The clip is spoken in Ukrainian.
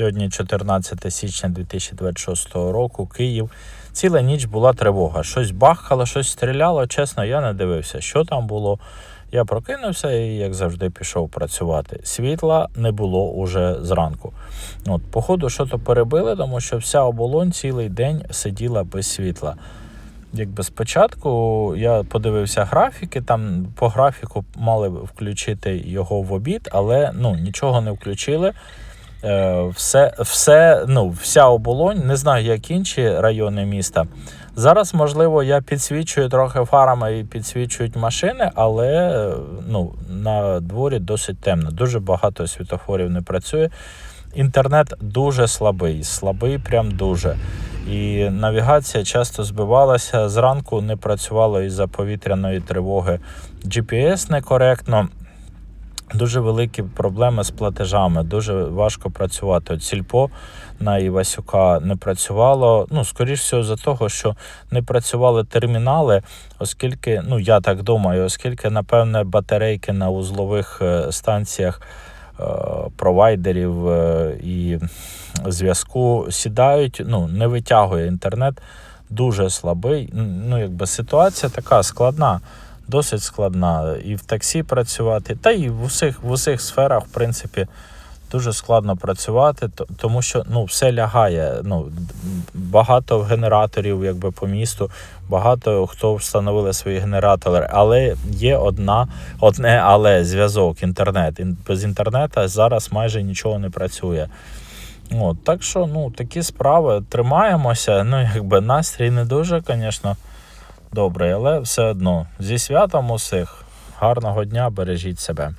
Сьогодні 14 січня 2026 року, Київ. Ціла ніч була тривога. Щось бахкало, щось стріляло. Чесно, я не дивився, що там було. Я прокинувся і, як завжди, пішов працювати. Світла не було уже зранку. От, походу, що то перебили, тому що вся оболонь цілий день сиділа без світла. Якби спочатку я подивився графіки, там по графіку мали включити його в обід, але ну, нічого не включили. Е, все, все, ну, вся оболонь, не знаю, як інші райони міста. Зараз, можливо, я підсвічую трохи фарами і підсвічують машини, але е, ну, на дворі досить темно. Дуже багато світофорів не працює. Інтернет дуже слабий, слабий, прям дуже. І навігація часто збивалася. Зранку не працювало із-за повітряної тривоги. GPS некоректно. Дуже великі проблеми з платежами, дуже важко працювати. От сільпо на Івасюка не працювало. Ну, скоріш всього, за того, що не працювали термінали, оскільки, ну я так думаю, оскільки, напевне, батарейки на узлових е, станціях е, провайдерів е, і зв'язку сідають, ну, не витягує інтернет, дуже слабий. Ну, якби ситуація така складна досить складна. І в таксі працювати, та і в усіх, в усіх сферах, в принципі, дуже складно працювати, тому що ну, все лягає. Ну, багато генераторів якби, по місту, багато хто встановили свої генератори, але є одна, одне але зв'язок, інтернет. Без інтернету зараз майже нічого не працює. От, так що ну, такі справи тримаємося. Ну, якби настрій не дуже, звісно добрий, але все одно зі святом усіх. Гарного дня, бережіть себе.